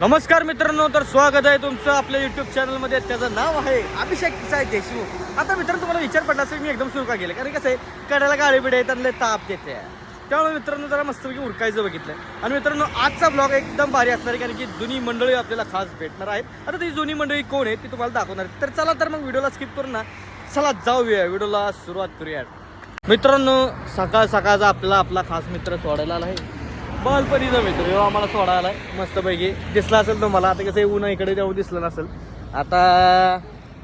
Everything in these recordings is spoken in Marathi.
नमस्कार मित्रांनो तर स्वागत आहे तुमचं आपल्या युट्यूब चॅनलमध्ये त्याचं नाव आहे अभिषेक साय देशमुख. आता मित्रांनो तुम्हाला विचार पडला असेल मी एकदम सुरू का केलं कारण कसं आहे कड्याला गाडी बिडे त्यांना ताप देते. त्यामुळे मित्रांनो जरा मस्तपैकी उरकायचं बघितलं. आणि मित्रांनो आजचा ब्लॉग एकदम भारी असणार आहे कारण की जुनी मंडळी आपल्याला खास भेटणार आहेत. आता ती जुनी मंडळी कोण आहे ती तुम्हाला दाखवणार आहे. तर चला तर मग व्हिडिओला स्किप करू ना. चला जाऊया. व्हिडिओला सुरुवात करूया मित्रांनो सकाळ सकाळचा आपला आपला खास मित्र सोडायला आला आहे. बालपणीचा मित्र ह्यो आम्हाला सोडा आहे मस्तपैकी दिसला असेल तुम्हाला. आता कसं ऊन इकडे जाऊ दिसलं नसेल. आता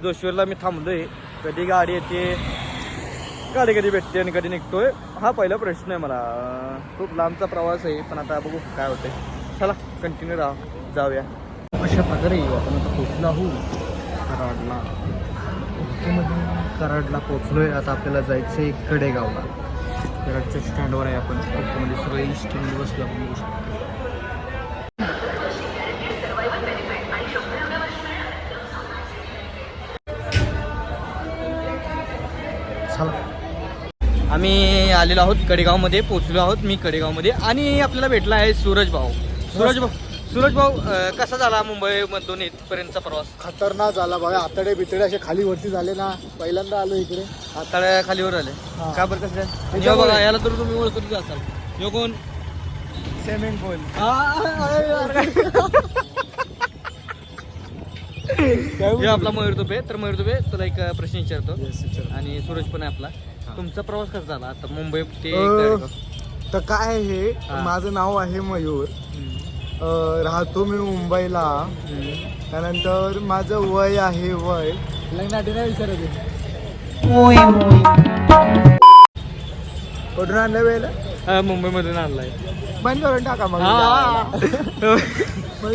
जोशवरला मी थांबलोय. कधी गाडी येते गाडी कधी भेटते आणि कधी निघतोय हा पहिला प्रश्न आहे मला. खूप लांबचा प्रवास आहे पण आता बघू काय होतंय. चला कंटिन्यू राहा. जाऊया. अशा प्रकारे आपण. आता पोचलो आहो कराडला. कराडला पोचलोय आता आपल्याला जायचं आहे कडेगावला कराडच्या स्टँडवर आहे आपण. म्हणजे सगळे इष्ट बसलो आपण बघू शकतो. आम्ही आलेलो आहोत कडेगावमध्ये पोचलो आहोत मी कडेगावमध्ये आणि आपल्याला भेटला आहे सूरज भाऊ. सूरज भाऊ. सूरज भाऊ अं, कसा झाला मुंबईमधून इथपर्यंतचा प्रवास? खतरनाक झाला बघा. आतडे बितडे असे खाली वरती झाले ना. पहिल्यांदा आलो इकडे. आता खालीवर आले. हा. का बरं कसं काय? बघा याला तर तुम्ही ओळखतच असाल. ह्यो कोण स्विमिंग पूल आपला मयूर तुपे तर मयूर तुपे तुला एक प्रश्न विचारतो. आणि सूरज पण आहे आपला. तुमचा प्रवास कसा झाला? आता मुंबई ते अं, तर काय हे? हा. माझं नाव आहे मयूर. हम्म. राहतो मी मुंबईला. त्यानंतर माझं वय आहे वय. लग्नाटी नाही विचारत कुठून आणलं वेळेला हा, मुंबईमधून आणलाय. बंद करून टाका मग. हा.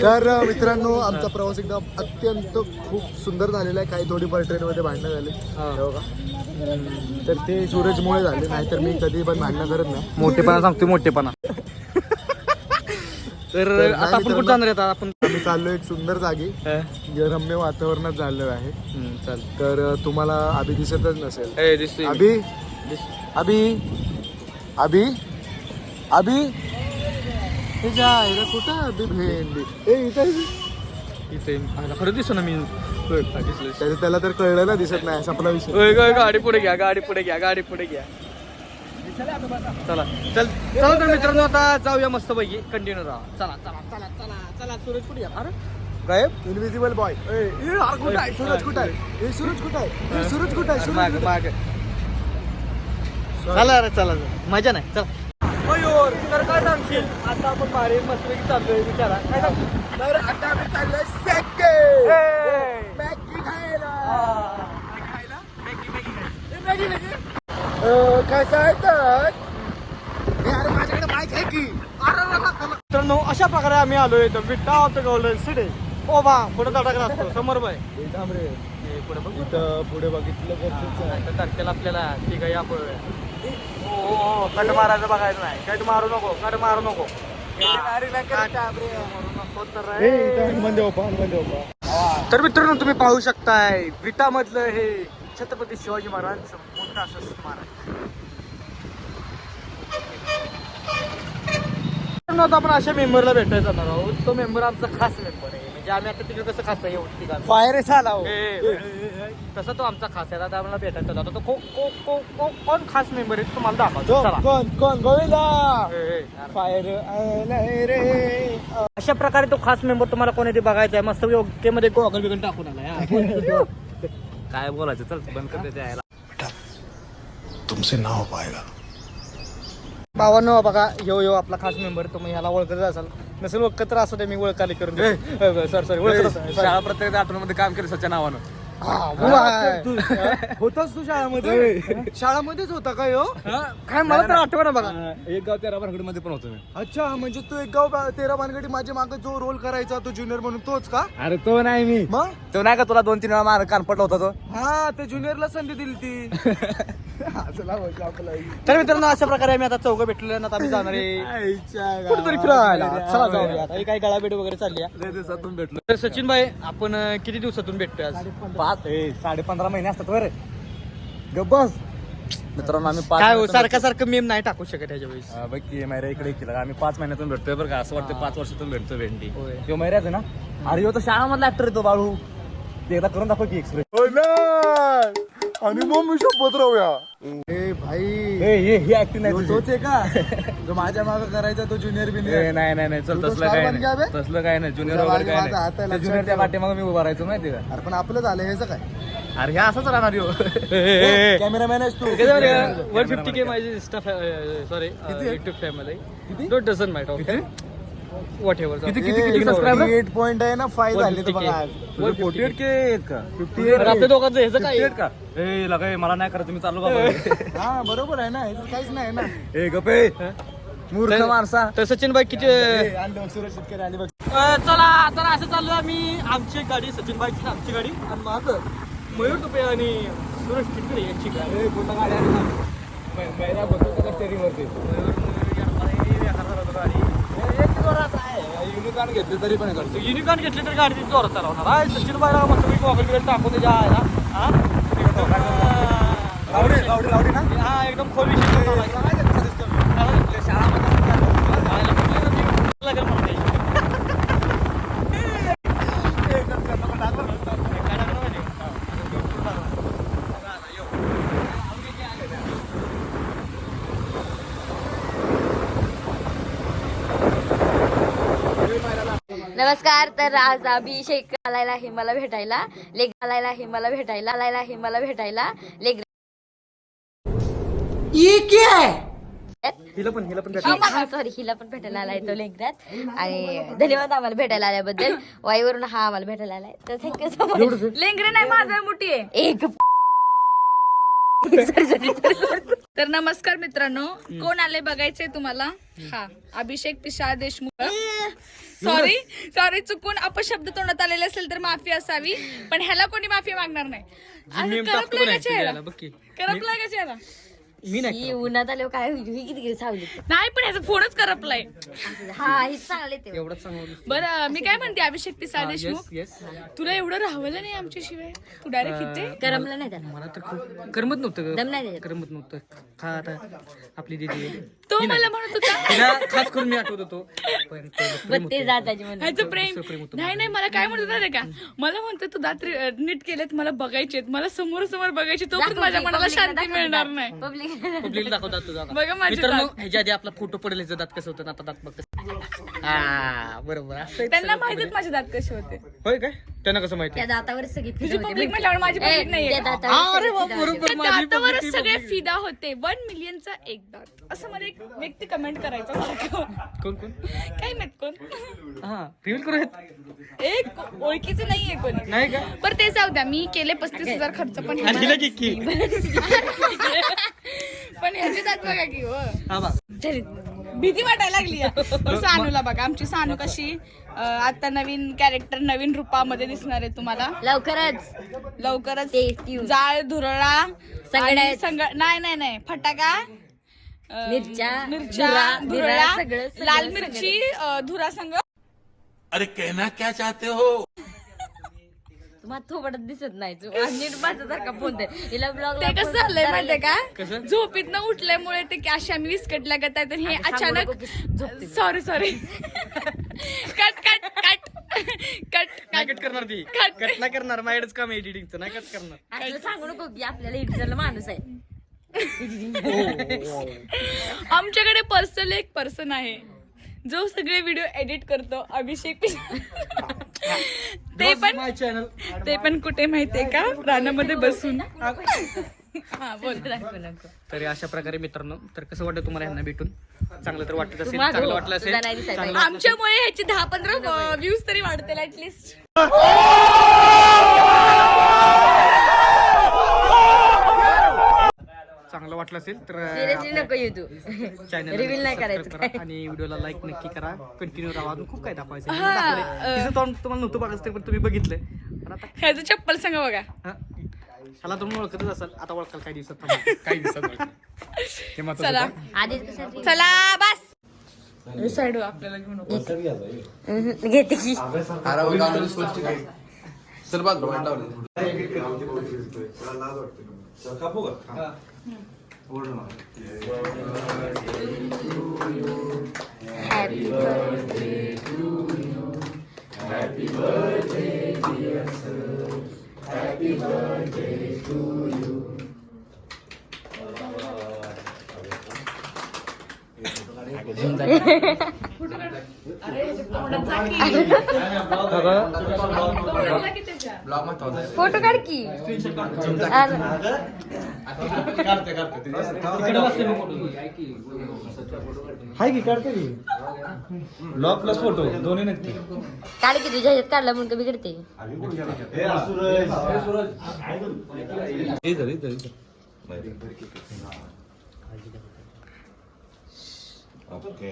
तर मित्रांनो आमचा प्रवास एकदम अत्यंत खूप सुंदर झालेला आहे. काही थोडीफार ट्रेनमध्ये भांडणं झाली. का तर ते सूरजमुळे झाले. नाहीतर मी कधी पण भांडणं करत नाही. मोठेपणा सांगतोय मोठेपणा. तर आता आपण. कुठं जाणार आहेत आता? आपण आम्ही चाललो एक सुंदर जागी. जे रम्य वातावरणात झालं आहे. चल तर तुम्हाला अभि दिसतच नसेल. दिसतोय. अभि? अभि? अभि? अभि? हे कुठं अभि भेंडी? ए इथं इथे. खरं दिसतो ना मी. त्याला तर कळलं ना दिसत नाही असा आपला विषय. गाडी पुढे घ्या गाडी पुढे घ्या गाडी पुढे घ्या. चला चल. चला तर मित्रांनो आता जाऊया मस्त पैकी कंटिन्यू राहा. चला चला चला चला चला. सूरज कुठे घ्या अरे. गायब? इनविजिबल बॉय कुठं आहे? सूरज कुठं आहे? ए सूरज कुठं आहे? ए, सूरज कुठं आहे? सूरज माग. कुठं माग चला रे चला मजा नाही. चला. मयूर तर काय सांगशील? आता आपण बाहेर मस्तपैकी चाललोय विचारा काय सांगशील? आहे? तर आता आम्ही चाललोय सेके मॅगी खायला. अं, कसं आहे तर? माझ्याकडे बाईक आहे की? मित्रांनो अशा प्रकारे आम्ही आलोय तर Vita of the golden city ओ बा पुढे तडाखा असतो? समोर बाय पुढे बघ. इथं पुढे बघितलं गरजेचं तारखेला आपल्याला. ठीक आहे आपण हो हो कट मारायचं बघायचं नाही. कट मारू नको कट मारू नको. तर मित्रांनो तुम्ही पाहू शकताय विटा मधलं हे छत्रपती शिवाजी महाराजांचं मोठं असं स्मारक मित्रांनो, आता आपण अशा मेंबरला भेटायला जाणार आहोत. तो मेंबर आमचा खास मेंबर आहे. म्हणजे आम्ही आता तिकडे कसं खास आहे एवढं ठिकाण फायर झाला हो. तसा तो आमचा खास आहे. आता आम्हाला भेटायचा जातो तो को- को- को- को- कोण खास मेंबर आहे तुम्हाला दाखवतो. कोण गोविंदा. फायर रे. अशा प्रकारे तो खास मेंबर तुम्हाला कोणी ते बघायचा आहे. मस्त योग्यमध्ये टाकून आला काय बोलायचं? चल बंद करते तुमसे ना हो पाएगा भावांनो बघा यो यो आपला खास मेंबर तुम्ही ह्याला ओळखत असाल. नसेल ओळखत तर असू दे मी ओळखाली करून सर सॉरी ओळखत. शाळा प्रत्येक आठवड्यामध्ये काम केलं सच्या नावानं. हा, आहे. तू होतास तू शाळामध्ये? शाळामध्येच होता का यो? काय मला तर आठवण बघा. एक गाव तेरा मध्ये पण होतो मी. अच्छा म्हणजे तू एक गाव बा- तेरा भानगडी माझ्या मागे जो रोल करायचा तो ज्युनियर म्हणून तोच का? अरे तो नाही मी. मग? तो नाही का तुला दोन तीन वेळा मार कान पडला होता तो? हा ते ज्युनियरला संधी दिली ती. असला म्हणजे आपला तर मित्रांनो अशा प्रकारे आम्ही आता चौघ भेटलेलो आता आम्ही जाणार आहे. कुठेतरी फिरायला. चला जाऊया. आता ही काही गळाभेट वगैरे चालली आहे. लय दिवसातून भेटलो. तर सचिन भाई आपण अं, किती दिवसातून भेटतोय आज? ए, साडे पंधरा महिने असतात बरे गब्बस मित्रांनो आम्ही पाच काय हो महिन्यातून सारखं सारखं मेम नाही टाकू शकत ह्याच्या वेळेस हा, बघ की मैऱ्या इकडे केलं आम्ही पाच महिन्यातून भेटतोय बरं का. असं वाटतं पाच वर्षातून भेटतोय भेंडी. होय. तो मैऱ्याच आहे ना? अरे ह्यो तो शाळामधला ऍक्टर येतो बाळू. ते एकदा करून दाखव की एक्सप्रेस होय ना. आणि मग मी शपथ राहूया. ए भाई. हे हे ऍक्टिंग नाही ह्यो तुझी. तोच आहे का? जो माझ्या मागं करायचा तो ज्युनियर ए, बिनियर नाही नाही नाही चल तू तो तसलं काय नाही. बे? तसलं काय नाही ज्युनियर तुझा वगैरे काय माझा हात आहे, नाही लक्षात ज्युनियरच्या ठेव. पाठीमागं मी उभा राहायचो माहिती का? अरे पण आपलं झालं ह्याचं काय? अरे हे असंच राहणार ह्यो कॅमेरामॅन आहेस तू. वन फिफ्टी के माझी insta sorry YouTube don't doesn't matter okay whatever किती किती किती सबस्क्रायबर एट पॉईंट आहे ना फाईव्ह झाले तर बघा आज फोर्टी एट के आहेत का फिफ्टी आपल्या दोघांचं ह्याचं काय एट का ए लगा मला नाही करायचं मी चाललो बाबा हा बरोबर आहे ना ह्याचं काहीच नाही ना ए गपे मूर्ख माणसा तर सचिन भाई किती शेतकरी आणि बघ चला तर असं चाललो आम्ही आमची गाडी सचिन बाईची आमची गाडी आणि माझं मयूर तुपे आणि सुरेश चिटकडे यांची गाडी पूर्ण गाडी आली ना का वरती युनिकॉर्न घेतले तरी पण करतो युनिकॉर्न घेतली तर गाडी जोरात चालवणार. आहे सचिन बाईला मस्त मी गॉगल बिगल टाकून त्याच्या आहे ना? हा? एकदम, अ, लावडी लावडी लावडी ना हा एकदम खोल विषय लागेल नमस्कार तर आज अभिषेक आलायला आहे मला भेटायला. लेग आलायला आहे मला भेटायला. आलायला आहे मला भेटायला. लेग हिला पण हिला पण सॉरी हिला पण भेटायला आलाय तो लेंगरात आणि धन्यवाद आम्हाला भेटायला आल्याबद्दल. वाईवरून हा आम्हाला भेटायला आलाय. तर थँक्यू सो मच लेंगरे नाही माझा मोठी आहे एक Sorry, sorry, sorry, sorry. तर नमस्कार मित्रांनो कोण आले बघायचे तुम्हाला? हा अभिषेक पिशा देशमुख. सॉरी सॉरी चुकून अपशब्द तोंडात आलेले असेल तर माफी असावी पण ह्याला कोणी माफी मागणार नाही. आणि नाही का चेहरा? तुझ्याला, बघ की. करपलाय का चेहरा? मी नाही ही उन्हात आल्यावर काय होईल? ही किती सावली नाही पण ह्याचा फोनच करपलाय. हा ही चांगले ते एवढंच सांगू बरं मी काय म्हणते अभिषेक पिसाळ देशमुख? येस तुला एवढं राहवलं नाही आमच्याशिवाय? तू डायरेक्ट इथे? करमलं नाही त्याला. मला तर खूप करमत नव्हतं दम ग. नाही. करमत नव्हतं. खा आता आपली दिदी. आहे. तो मला म्हणत होता. तिला खास करून मी आठवत होतो. पण पहिलं प्रेम बत्तीस जाताची म्हणून. ह्याचं प्रेम. दुसरं प्रेम होतं नाही नाही मला काय म्हणत होता का? मला म्हणतो तू दात रे- नीट केलेत मला बघायचेत. मला समोर समोर बघायचे तो पण माझ्या मनाला शांती मिळणार नाही. पब्लिक पब्लिक दाखवतात तुझा बघा माझे मित्रांनो दात. ह्याच्या आधी आपला फोटो पडेल ह्याचं दात कसं होतं आणि आता दात बघ कसं. हा बरोबर असं आहे त्यांना सगळं. माहितीत माझे दात कसे होते. होय काय? त्यांना कसं माहिती? त्या दातावर सगळी तुझी फिदा होती public माझी ए, public नाहीये त्या का? दातावर अरे सगळी वा, फिदा होती. बरोबर त्या माझी दातावरच public सगळे public. फिदा होते. वन मिलियनचा एक दात. असं मला एक व्यक्ती कमेंट करायचा सारखं कोण कोण? काही नाहीत कोण? हा रिव्हील करूयात? एक ओळखीचे नाहीये कोणी. नाही का? पर ते जाऊ द्या. मी केले पस्तीस हजार खर्च पण आणि हिला पण ह्याचे दात बघा की हो. हा तरी भीती वाटायला लागली आहे. सानूला बघा आमची सानू कशी अं, आता नवीन कॅरेक्टर नवीन रूपामध्ये दिसणार आहे तुम्हाला. लवकरच. लवकरच. जाळ धुरळा सगळ्या- आणि सगळं नाही नाही नाही फटाका अं, मिरच्या, मिरच्या धुरा, धुरळा सगळं- सगळं- लाल मिरची धुरा संग. अरे कहना क्या चाहते हो? तुम्हाला थोबडत दिसत नाही. तू आज नीट माझ्यासारखा फोन दे. हिला ब्लॉग ते कसं झालंय माहितीये का? कसं? झोपीत न उठल्यामुळे ते कॅश आम्ही विस्कटल्या गत आहे तर हे अचानक की. Sorry sorry cut cut cut cut cut करणार ती. कट नाही करणार माझ्याकडेच काम एडिटिंगचं नाही कट करणार. सांगू नको की आपल्याला एडिटरला माणूस आहे. आमच्याकडे पर्सनल एक पर्सन आहे. जो सगळे व्हिडिओ एडिट करतो अभिषेक. ते पण चॅनल ते पण कुठे माहितीये का? रानामध्ये बसून. हा बोल तरी अशा प्रकारे मित्रांनो तर कसं वाटतं तुम्हाला यांना भेटून? चांगलं तर वाटत असेल मागव. चांगलं वाटलं असेल आमच्यामुळे ह्याची दहा पंधरा व्ह्यूज तरी वाढतील ऍटलिस्ट चांगलं वाटलं असेल तर सिरियसली नको येऊ तू. चॅनल रिव्हील नाही करायचं. आणि व्हिडिओला लाईक नक्की करा. कंटिन्यू राहा. अजून खूप काय दाखवायचं आहे. हा, दाखवलंय. तिचं तोंड तुम्हाला नव्हतं बघायचं ते पण तुम्ही बघितलंय. पण आता ह्याचं चप्पल सांगा बघा. हा. ह्याला तुम्ही ओळखतच असाल. आता ओळखाल काही दिवसात थांबा. काही दिवसात ओळखाल. ते मात्र चला. आधीच चला बस. साईड आपल्याला घेऊन. हम्म, घेते की. हॅपी बर्थडे फोटो काढ की. अरे, हाय की काढते की? ब्लॉग प्लस फोटो दोन्ही नक्की काढ की तुझ्या ह्याच्यात काढला म्हणून कमी करते ओके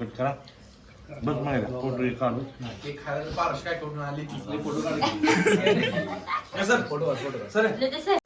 कट करा. बघ माहिती फोटो काढू तसं पाच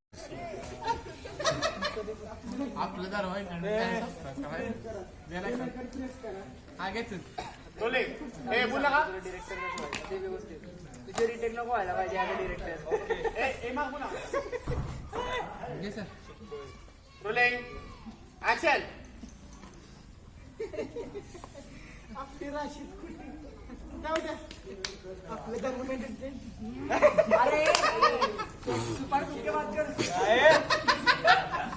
द्यायला का? हा घेतो बोले. ए बोला का? तुझे रिटेक नको व्हायला. पाहिजे आता डिरेक्टर ए ए माग बोला. घे सर. रोलिंग ऍक्शन आणि एवढं चला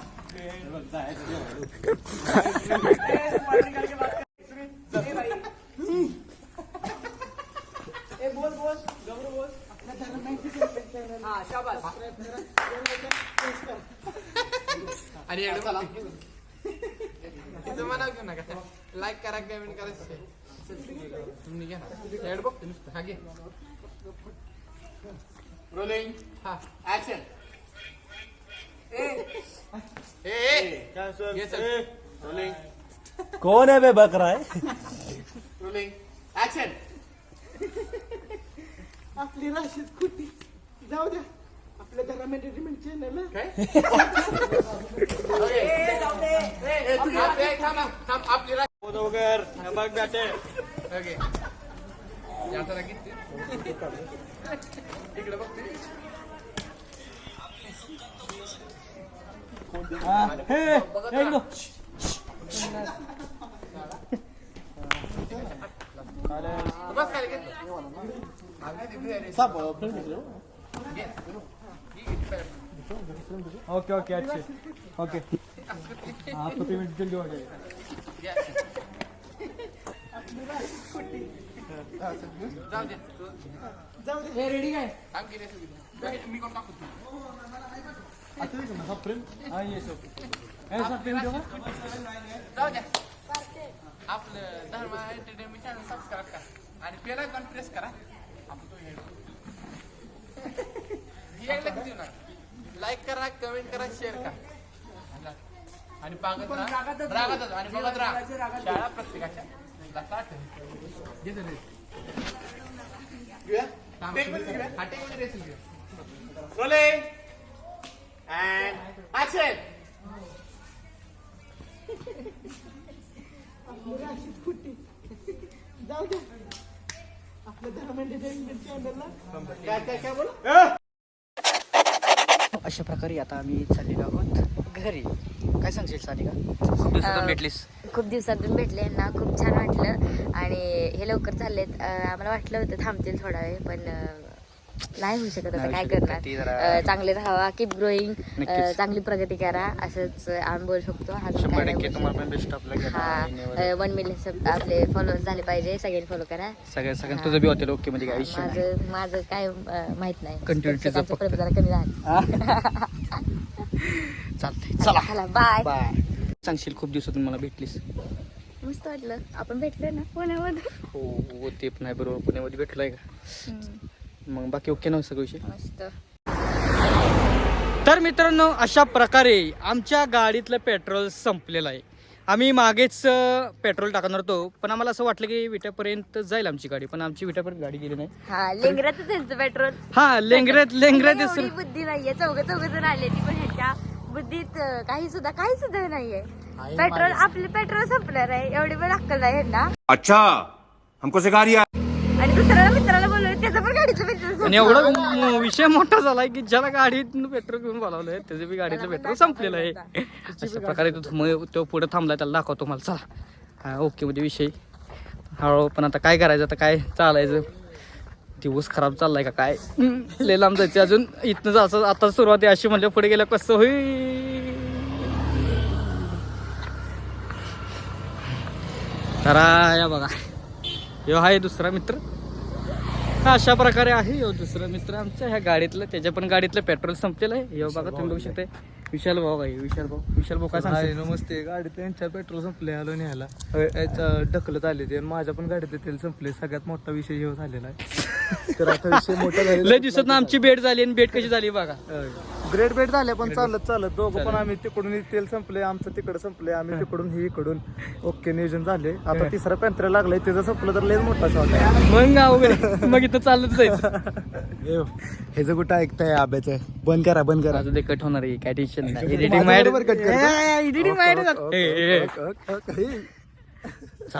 तिचं म्हणाव घेऊ नका लाईक करा कमेंट करा. तुम्ही घ्या ना एवढं बघतो नुसतं हा. घे रोलिंग हा ऍक्शन ए. ए घे चल रोलिंग कोण आहे बे बकरा आहे रोलिंग ऍक्शन आपली राशीद कुटी जाऊ द्या. आपल्या घरा मेंटेनमेंट चॅनल काय ओके. ए, तू थांब, ए, थांब, थांब, आपली रा- वगैरे बघ बॅटे ओके याचा ना किती? इकडे बघ. ओके ओके अच्छे। ओके। आपको पेमेंट जल्दी हो जाएगा। रेडी काय? मी जाऊ द्या आपलं धर्म एंटरटेनमेंट चॅनल सबस्क्राईब करा आणि बेल आयकॉन प्रेस करा आपण तो लाईक करा कमेंट करा शेअर करा आणि पागत आणि बघत राहा शाळा प्रत्येकाच्या लक्षात हा, अशीच कुठे जाऊ द्या आपल्या धर्म एंटरटेनमेंट चॅनलला काय काय काय बोला अशा प्रकारे आता आम्ही चाललेलो आहोत घरी. काय सांगशील सानिका? खूप दिवसातून भेटलीस. खूप दिवसातून भेटले यांना. खूप छान वाटलं. आणि हे लवकर चाललेत. आम्हाला वाटलं होतं थांबतील थोडा वेळ पण नाही होऊ शकत आता काय. करणार? चांगले राहावा कीप ग्रोईंग. चांगली प्रगती करा असंच आम्ही बोलू शकतो. हा वन मिलियन आपले फॉलोअर्स झाले पाहिजे सगळ्यांनी फॉलो करा. सगळ्या सगळ्या तुझं बी ओके नाही माझं माझं काय माहीत नाही. प्रेम जरा कमी झालं चालतंय. चला चला. बाय बाय सांगशील खूप दिवसातून मला भेटलीस. मस्त वाटलं. आपण भेटलोय ना पुण्यामध्ये? हो हो ते पण आहे बरोबर. पुण्यामध्ये भेटलोय का? मग बाकी ओके ना सगळं विषय? मस्त. तर मित्रांनो अशा प्रकारे आमच्या गाडीतलं पेट्रोल संपलेलं आहे. आम्ही मागेच पेट्रोल टाकणार होतो पण आम्हाला असं वाटलं की विट्यापर्यंत जाईल आमची गाडी पण आमची विट्यापर्यंत गाडी गेली नाही. हा लेंगऱ्यात त्यांचं पेट्रोल. हा लेंगऱ्यात लेंगऱ्यात एवढी दिसून बुद्धी नाहीये चौघ चौघ जण आले ती पण ह्याच्या बुद्धीत काही सुद्धा काही सुद्धा नाहीये. पेट्रोल आपले पेट्रोल संपणार आहे एवढी पण अक्कल नाही ह्यांना. अच्छा हमको सिखा रिया आणि दुसऱ्याला मित्राला बोलवलं त्याचं पण गाडीचं पेट्रोल आणि एवढा विषय मोठा झालाय की ज्याला गाडीत पेट्रोल घेऊन बोलावलंय त्याचं बी गाडीचं पेट्रोल संपलेलं आहे. अशा प्रकारे तो तो पुढे थांबलाय त्याला दाखवतो मला. चला. हा ओके म्हणजे विषय. हळू पण आता काय करायचं आता काय चालायचं? दिवस खराब चाललाय का काय? लय लांब जायचं अजून. इथनं जायचं आता सुरुवात आहे अशी म्हणजे पुढे गेलं कसं होईल? तर या बघा. ह्यो आहे दुसरा मित्र. हा, अशा प्रकारे आहे ह्यो दुसरा मित्र आमच्या ह्या गाडीतलं त्याच्या पण गाडीतलं पेट्रोल संपलेलं आहे. ह्यो बघा तुम्ही बघू शकता विशाल भाऊ आहे विशाल भाऊ. विशाल भाऊ काय सांगतो नमस्ते. गाडीत त्यांच्या पेट्रोल संपले आलो न्यायला. ढकलत आले ते माझ्या पण गाडीत तेल संपले सगळ्यात मोठा विषय हे झालेला आहे. तर आता विषय मोठा झालेला लय दिवसात आमची भेट झाली आणि भेट कशी झाली बघा. ग्रेट बेट झाले पण चालत चालत. दोघं पण आम्ही तिकडून तेल संपले आमचं तिकडं संपले आम्ही तिकडून हे इकडून. ओके नियोजन झाले. आता तिसरा पॅन्त्र्या लागलाय त्याचं संपलं तर लयच मोठा शॉट आहे. मग अवघड. मग इथं चालत जायचं. हे जर कुठं ऐकताय आब्याचं बंद करा बंद करा. ते कट होणार आहे काय टेन्शन नाही. एडिटिंग बरोबर cut करतो. एडिटिंग माहिती अशा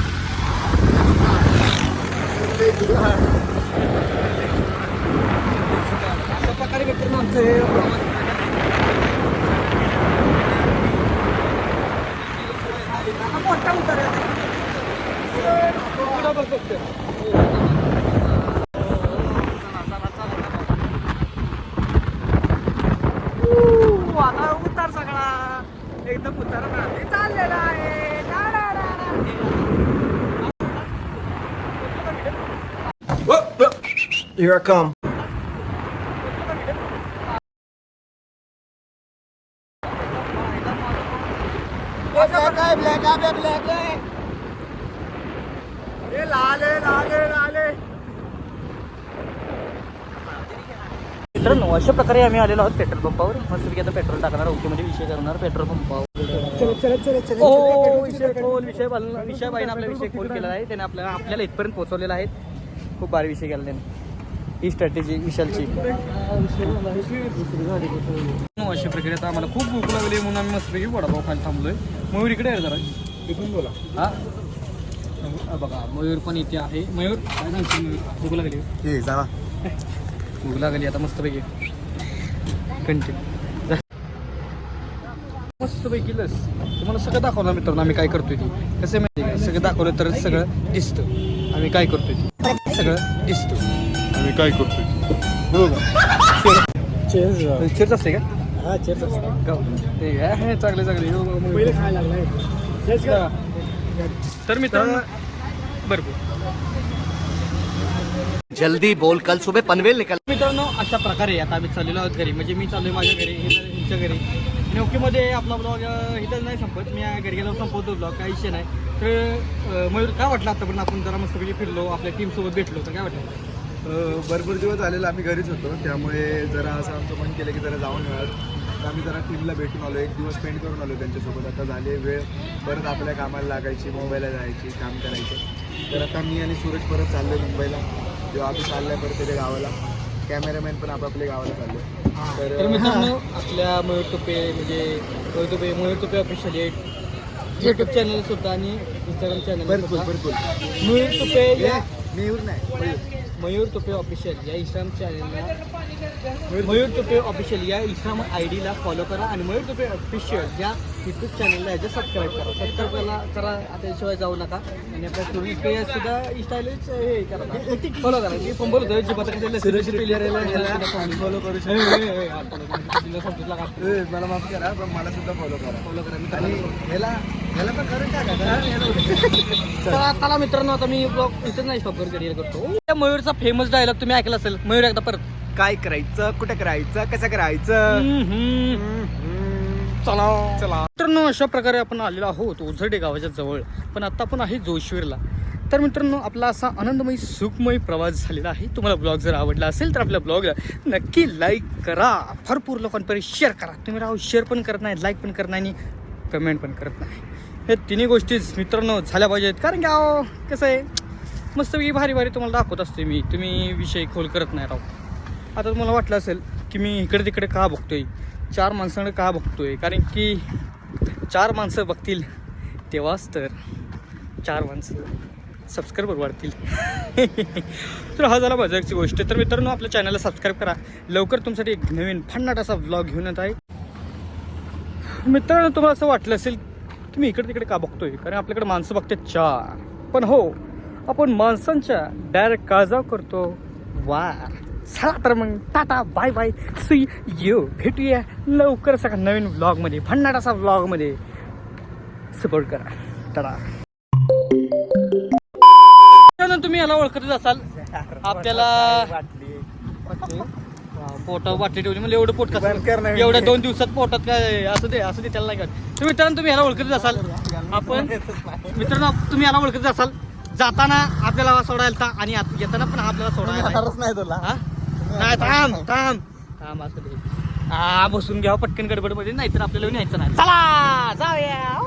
Here I come. ए, लाल आहे, लाल आहे, लाल आहे. मित्रांनो अशा प्रकारे आम्ही आलेलो आहोत पेट्रोल पंपावर. मस्त आता पेट्रोल टाकणार ओके म्हणजे विषय करणार पेट्रोल पंपावर. ओ विषय खोल विषय बाल- विषय बाईने आपला विषय खोल केलेला आहे. त्याने आपल्याला आपल्याला इथपर्यंत पोहोचवलेला आहे. खूप भारी विषय केला त्याने. ही स्ट्रॅटेजी विशालची. अशा प्रकारे आता आम्हाला खूप भूक लागली म्हणून आम्ही मस्तपैकी वडापाव खायला थांबलोय. मयूर इकडे आहे जरा. इथून बोला. हा? बघा मयूर पण इथे आहे. मयूर काय सांगशील मयूर? भूक लागली. हे भूक लागली आता मस्तपैकी कंटिन्यू मस्तपैकी लस. तुम्हाला सगळं दाखवणार मित्रांनो आम्ही काय करतोय ते. कसं आहे माहिती का? सगळं दाखवलं तर सगळं दिसतं. आम्ही काय करतोय ते? सगळं दिसतं. आम्ही काय करतोय? बरोबर चेअर्स असते का? हा चेअर गाव. ते आहे, चांगले चांगले. खायला लागलाय. तर मित्रांनो बरोबर जल्दी बोल कल सुबह पनवेल निकल मित्रांनो अशा प्रकारे आता आम्ही चाललेलो आहोत घरी. म्हणजे मी चाललोय माझ्या घरी हे ओकेच्या घरी. आणि ओकेमध्ये आपला ब्लॉग इथं नाही संपत. मी घरी गेल्यावर संपवतो ब्लॉग काही विषय नाही. तर मयूर काय वाटलं आतापर्यंत आपण जरा मस्तपैकी फिरलो आपल्या टीमसोबत भेटलो तर काय वाटलं? भरपूर दिवस झालेला आम्ही घरीच होतो. त्यामुळे जरा असं आमचं मन केलं की जरा जाऊन तर आम्ही जरा टीमला भेटून आलो. एक दिवस स्पेंड करून आलो त्यांच्यासोबत. आता झाले वेळ. परत आपल्या कामाला लागायची मोबाईलला जायची काम करायचं. तर आता मी आणि सूरज परत चाललो मुंबईला. जेव्हा आम्ही चाललोय परत त्याच्या गावाला. कॅमेरामॅन पण आपापल्या गावाला चाललो तर तर मित्रांनो आपल्या मयूर तुपे म्हणजे Mayur Tupe Mayur Tupe official YouTube channel सुद्धा आणि इंस्टाग्राम चॅनल भरपूर भरपूर. मयूर तुपे मी येऊन नाही मयूर. मयूर तुपे ऑफिशियल या इंस्टाग्राम चॅनलला मयूर तुपे ऑफिशियल या इंस्टाग्राम आय डीला फॉलो करा आणि मयूर तुपे ऑफिशियल या युट्यूब चॅनलला याच्या सबस्क्राईब करा. सबस्क्राईब करा आता याशिवाय जाऊ नका. आणि आपल्या टुरिस्ट पे सुद्धा इंस्टालाच हे करा. फॉलो करा. मी पण बोलतो जी पत्रकार सुरेश पिल्लेरेला फॉलो करू ए, मला माफ करा पण मला सुद्धा फॉलो करा. फॉलो करा. आणि ह्याला आता मित्रांनो आता मी ब्लॉग इथं नाही स्टॉप करिअर करतो. त्या मयूरचा फेमस डायलॉग तुम्ही ऐकला असेल मयूर एकदा परत. काय करायचं कुठं करायचं कसं करायचं? चला. चला. मित्रांनो अशा प्रकारे आपण आलेलो आहोत ओझरडे गावाच्या जवळ. पण आता आपण आहे जोशीरला. तर मित्रांनो आपला असा आनंदमयी सुखमय प्रवास झालेला आहे. तुम्हाला ब्लॉग जर आवडला असेल तर आपल्या ब्लॉगला नक्की लाईक करा. भरपूर लोकांपर्यंत शेअर करा. तुम्ही राहू शेअर पण करत नाही लाईक पण करत नाही आणि कमेंट पण करत नाही. हे तिन्ही गोष्टीच मित्रांनो झाल्या पाहिजेत. कारण की अहो कसं आहे मस्तपैकी भारी भारी तुम्हाला दाखवत असते मी. तुम्ही विषय खोल करत नाही राव आता तुम्हाला वाटलं असेल की मी इकडे तिकडे का बघतोय? चार माणसांकडे का बघतोय? कारण की चार माणसं बघतील तेव्हाच तर चार माणसं सबस्क्राईबर वाढतील. तर हा झाला मजाकची गोष्ट. तर मित्रांनो आपल्या चॅनलला सबस्क्राईब करा. लवकर तुमच्यासाठी एक नवीन फन्नाट असा ब्लॉग घेऊन येत आहे. मित्रांनो तुम्हाला असं वाटलं असेल की मी इकडे तिकडे का बघतोय? कारण आपल्याकडे माणसं बघते चार. पण हो आपण माणसांच्या डायरेक्ट काळजाव करतो. वार चला तर मग tata bye bye. See you भेटूया लवकर सगळ्या नवीन व्लॉगमध्ये भन्नाट असा व्लॉगमध्ये सपोर्ट करा. टाटा. तुम्ही याला ओळखतच असाल. आपल्याला पोटावर बाटली ठेवली म्हणजे एवढं पोट कसं. एवढ्या दोन दिवसात पोटात काय असं दे असं दे त्याला नाही तर मित्रांनो तुम्ही याला ओळखतच असाल. आपण मित्रांनो तुम्ही याला ओळखतच असाल. जाताना आपल्याला सोडायला आणि आत येताना पण आपल्याला सोडायला नाही तुला? नाही थांब थांब. थांब असं दे. हा बसून घ्या पटकन गडबडमध्ये. नाहीतर आपल्याला न्यायचं नाही. चला! जाऊया.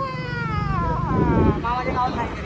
मामाच्या गावात नाही.